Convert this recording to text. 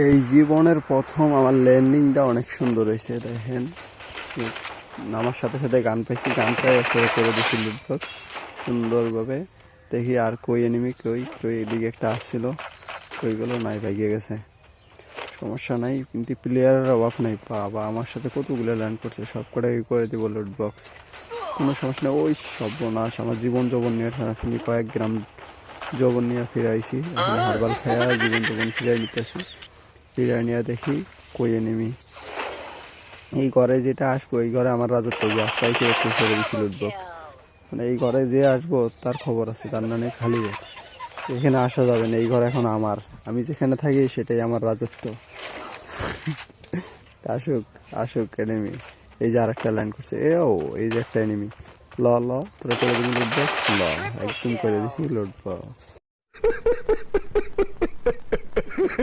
এই জীবনের প্রথম আমার ল্যান্ডিংটা অনেক সুন্দর হয়েছে, দেখেন। নামার সাথে সাথে গান পাইছি, গানটা করে দিছি লুটবক্স সুন্দরভাবে। দেখি আর কই এনিমি কই কই এদিকে একটা আসছিল, কইগুলো নাই, ভাইগে গেছে। সমস্যা নাই, কিন্তু প্লেয়ারের অভাব নাই, বাবা, আমার সাথে কতগুলো ল্যান্ড করছে সব কটাই করে দিব লুট বক্স কোনো সমস্যা নেই, ওই সব সর্বনাশ, আমার জীবন যৌবন নিয়ে টানাটানি কয়েক গ্রাম যৌবন নিয়ে ফিরে আইছি এখন হারবাল খায়া জীবন যৌবন ফিরে নিতেছি। ফিরে নিয়ে দেখি কইয়ে এনিমি এই ঘরে যেটা আসব, এই ঘরে আমার রাজত্ব পাইছে একটু ছেড়ে দিছি লুট বক্স মানে এই ঘরে যে আসব, তার খবর আছে, তার মানে খালি এখানে আসা যাবে না, এই ঘর এখন আমার। আমি যেখানে থাকি, সেটাই আমার রাজত্ব। আসুক আসুক এনিমি এই যে আরেকটা লাইন করছে, এ ও, এই যে একটা এনিমি ল ল, তোরা করে দিবি লুট বক্স ল, একদম করে দিছি লুট বক্স